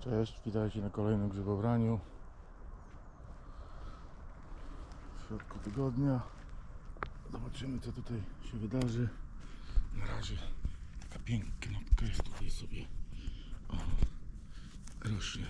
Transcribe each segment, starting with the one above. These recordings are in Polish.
Cześć, witajcie na kolejnym grzybobraniu. W środku tygodnia. Zobaczymy co tutaj się wydarzy. Na razie taka piękna jest tutaj sobie. O, rośnie.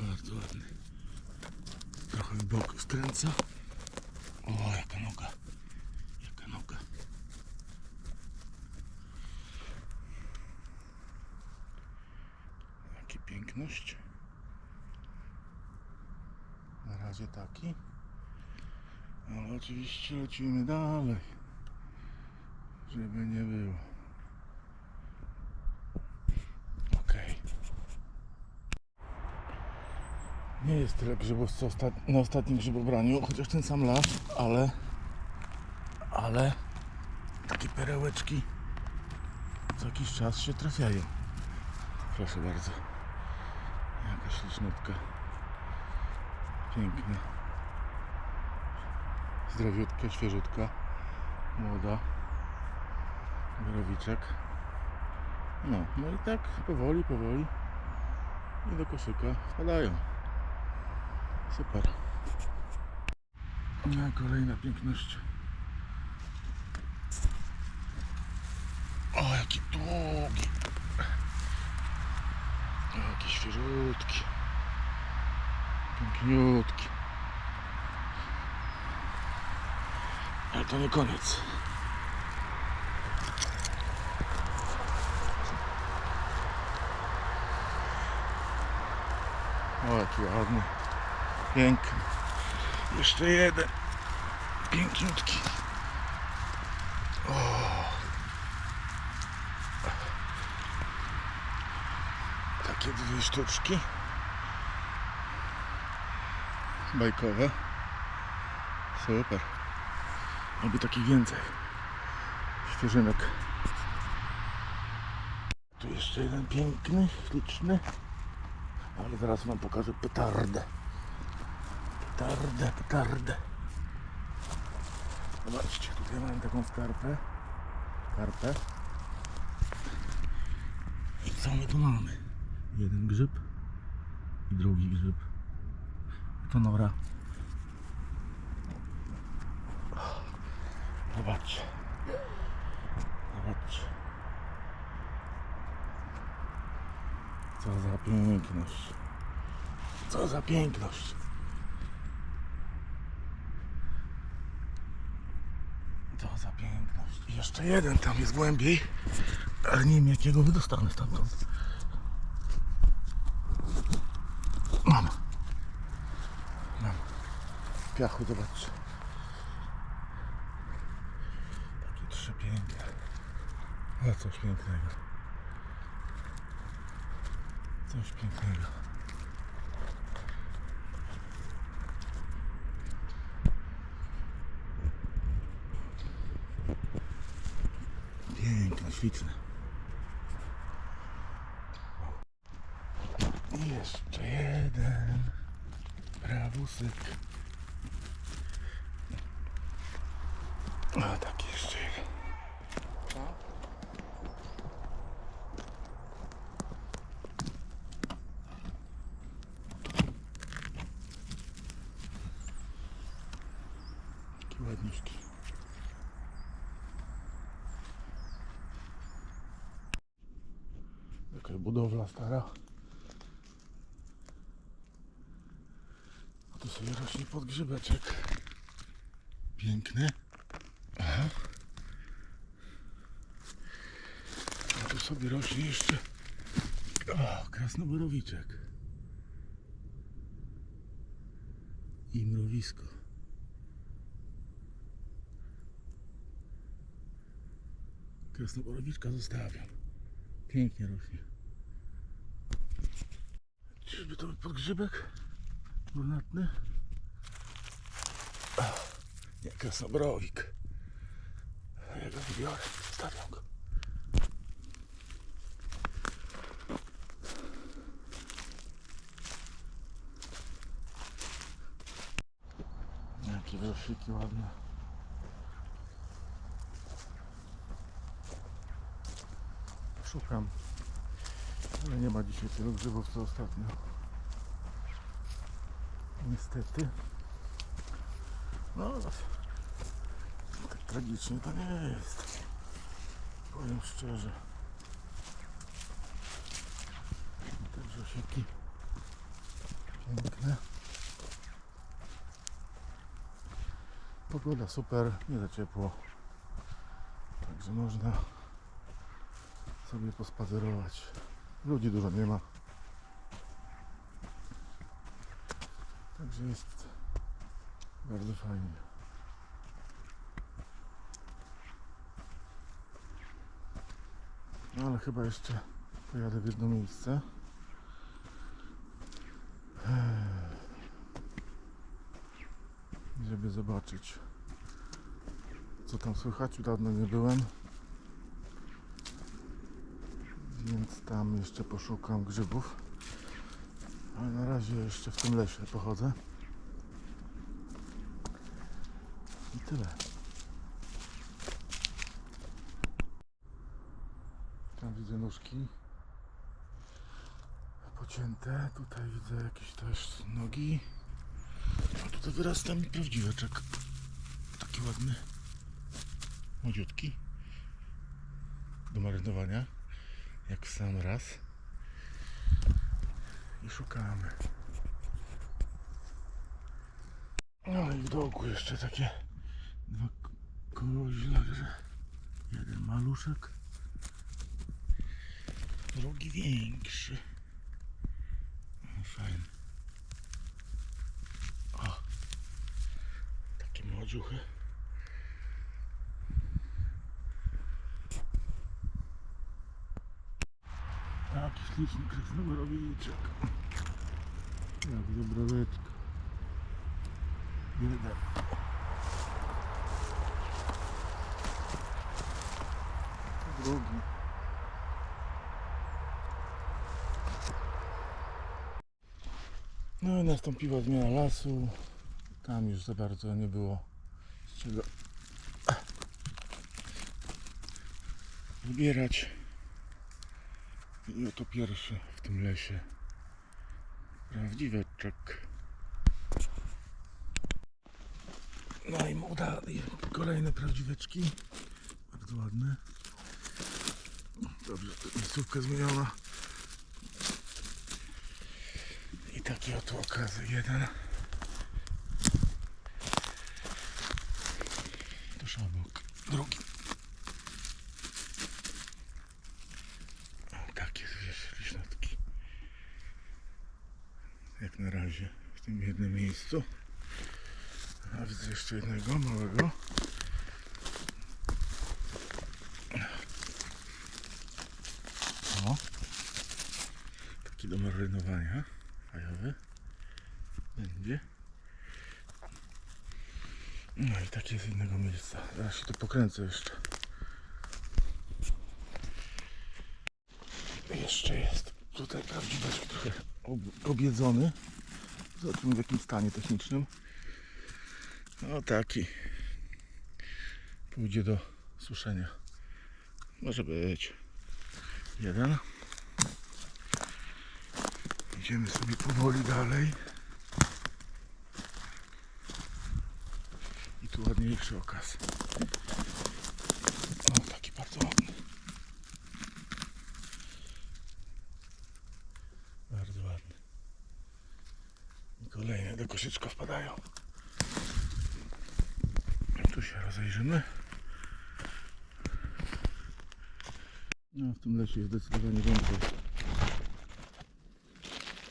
Bardzo ładny. Trochę w bok skręca. O, jaka noga. Jaka noga. Piękność. Na razie taki. Ale oczywiście lecimy dalej. Żeby nie było. Okej. Nie jest tyle grzybów co na ostatnim grzybobraniu, chociaż ten sam las, ale ale takie perełeczki co jakiś czas się trafiają. Proszę bardzo. Jaka ślicznotka. Piękna. Zdrowiutka, świeżutka. Młoda. Borowiczek. No, no i tak powoli, powoli. I do koszyka wpadają. Super. No, kolejna piękność. O, jaki długi. O, świeżutki. Piękniutki. Ale to nie koniec. O, jaki ładny. Piękny. Jeszcze jeden. Piękniutki. Takie dwie sztuczki. Bajkowe. Super. Oby takich więcej. Świeżynek. Tu jeszcze jeden piękny, śliczny. Ale zaraz wam pokażę petardę. Petardę, petardę. Zobaczcie, tutaj mam taką skarpę. Karpę. Co my tu mamy? Jeden grzyb i drugi grzyb. To nora. Zobaczcie. Zobaczcie. Co za piękność. Co za piękność. Co za piękność. I jeszcze jeden tam jest głębiej, ale nie wiem jakiego wydostanę stamtąd. Mam. Mam. W piachu, zobaczcie. Takie trzy piękne. A coś pięknego. Coś pięknego. Piękne, śliczne. I jeszcze jeden prawusek. A tak jeszcze jeden. Taki ładniutki. Jakaś budowla stara. A tu sobie rośnie podgrzybeczek. Piękny. Aha. A tu sobie rośnie jeszcze o, krasnoborowiczek. I mrowisko. Krasnoborowiczka zostawiam. Pięknie rośnie. Czyżby to podgrzybek? Brunatny? Nie, krasnobrowik. Ja go wybiorę, stawiam go. Jakie groszyki ładne. Szukam Ale nie ma dzisiaj tylu grzybów co ostatnio. Niestety. No, tak tragicznie to nie jest. Powiem szczerze. Pogoda super, nie za ciepło. Także można sobie pospacerować. Ludzi dużo nie ma. Także jest bardzo fajnie. No ale chyba jeszcze pojadę w jedno miejsce. Żeby zobaczyć co tam słychać. Dawno nie byłem. Więc tam jeszcze poszukam grzybów. Ale na razie jeszcze w tym lesie pochodzę. I tyle. Tam widzę nóżki pocięte. Tutaj widzę jakieś też nogi. Tutaj wyrasta mi prawdziweczek. Taki ładny. Młodziutki. Do marynowania. Jak w sam raz. I szukamy. No i w dołku jeszcze takie dwa k- koźlarze. Jeden maluszek. Drugi większy. No, fajny. O. Młodziuchy. Jaki śliczny. Jak dobroweczka. Jeden. Drugi. No i nastąpiła zmiana lasu. Tam już za bardzo nie było z czego zbierać. I oto pierwszy w tym lesie. Prawdziweczek. No i i kolejne prawdziweczki. Bardzo ładne. Dobrze, miejscówka zmieniona. I taki oto okazy jeden. Tuż obok. Drugi. O, takie wiesz, liśnotki. Jak na razie w tym jednym miejscu. A widzę jeszcze jednego małego. O. Taki do marynowania. Fajowy. Będzie. No i takie z innego miejsca. Zaraz się tu pokręcę jeszcze. Jeszcze jest tutaj prawdziweczek trochę ob- obiedzony. Zobaczymy w jakim stanie technicznym. No taki. Pójdzie do suszenia. Może być. Jeden. Idziemy sobie powoli dalej. I tu ładniejszy okaz. O, taki bardzo ładny. Bardzo ładny. I kolejne do koszyczka wpadają. Się rozejrzymy. No, w tym lesie jest zdecydowanie więcej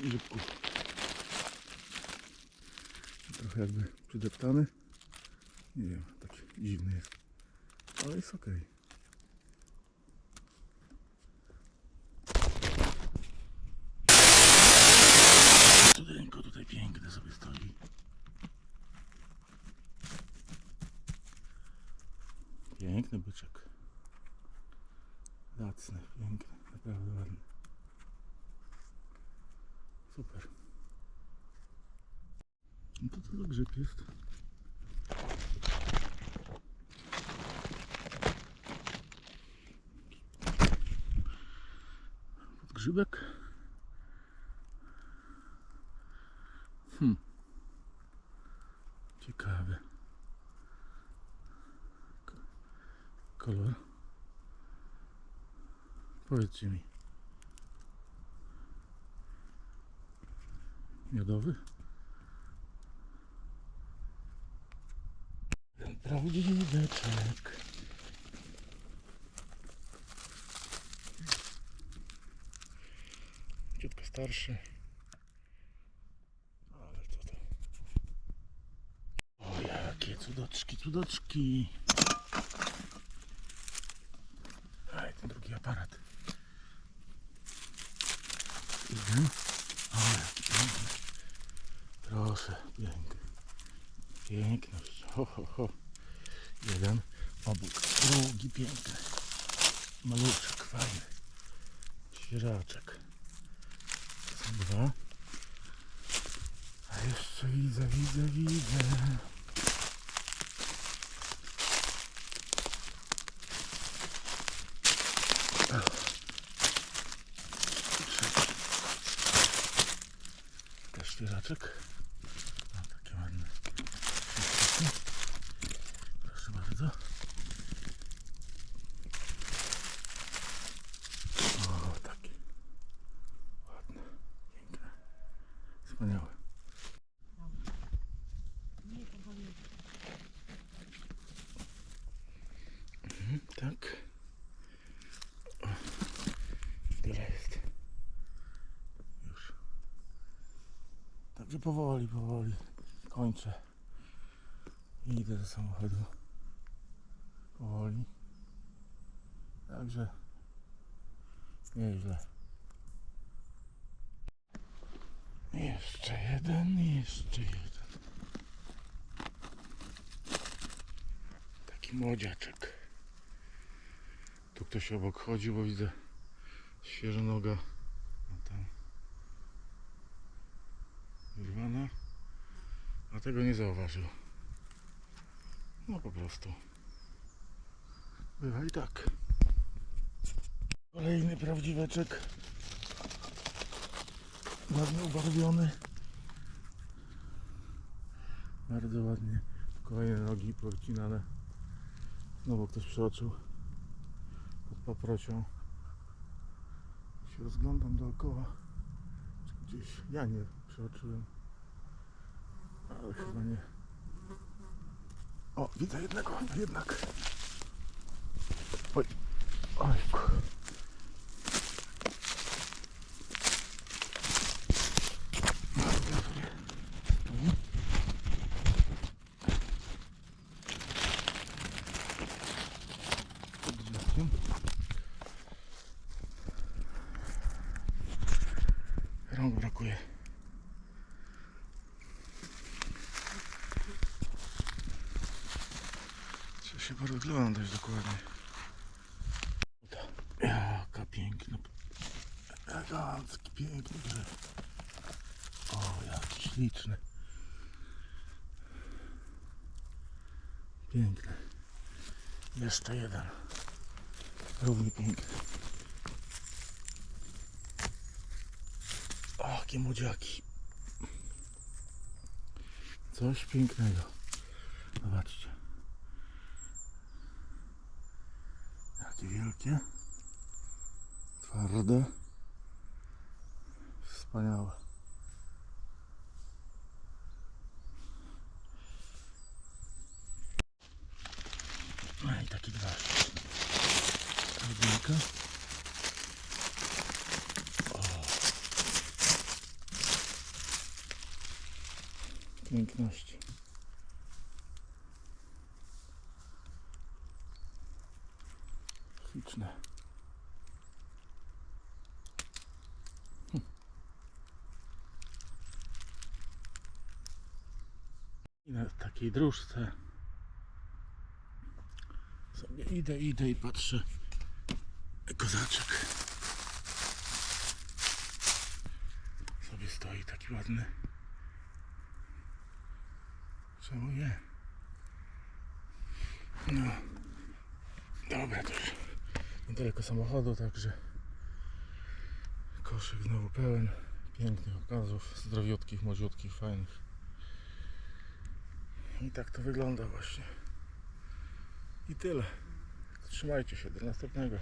grzybków. Trochę jakby przydeptany. Nie wiem, taki dziwny jest. Ale jest ok. Studenko tutaj piękne sobie stoi. Piękny byczek. Zacny, piękny, naprawdę ładny. Super. No to co za grzyb jest? grzybek. Hmm. Ciekawy. Kolor. Powiedzcie mi. Miodowy? Ten prawdziweczek. Ciutko starszy. Ale co to? O, jakie cudoczki, cudoczki. Drugi aparat. Idę. Jaki piękny. Proszę, piękny. Piękność. Ho, ho, ho. Jeden obóz, drugi piękny. Maluczek, fajny. Świeżaczek. Dwa. A jeszcze widzę, widzę, widzę. Też świeżaczek. O, takie ładne. Proszę bardzo. O, takie. Ładne, piękne. Wspaniałe. Mhm, tak. O, Tyle jest. Już. Także powoli, powoli kończę. I idę do samochodu. Powoli. Także nieźle. Jeszcze jeden, jeszcze jeden. Taki młodziaczek. Tu ktoś obok chodzi, bo widzę świeża noga. No tam. A tego nie zauważył. No po prostu. Bywa i tak. Kolejny prawdziweczek. Ładnie ubarwiony. Bardzo ładnie. Kolejne nogi powycinane. Znowu ktoś przeoczył. Pod paprocią. Się rozglądam dookoła. Gdzieś ja nie przeoczyłem. Ale chyba nie. O, widzę jednego, jednak. Się porozglądać dokładnie. Jaka piękna, elegancki, piękny drzew. O, jaki śliczny. Piękny. Jeszcze jeden. Równie piękny. O, jakie młodziaki. Coś pięknego. Zobaczcie. Jakie wielkie. Twarde. Wspaniałe. No i takie dwa. Piękności. Śliczne. I na takiej dróżce sobie idę, idę i patrzę. Kozaczek. Sobie stoi taki ładny. Czemu nie? No. Dobra, to już niedaleko samochodu, także Koszyk znowu pełen pięknych okazów, zdrowiutkich, młodziutkich, fajnych. I tak to wygląda właśnie. I tyle. Trzymajcie się, do następnego.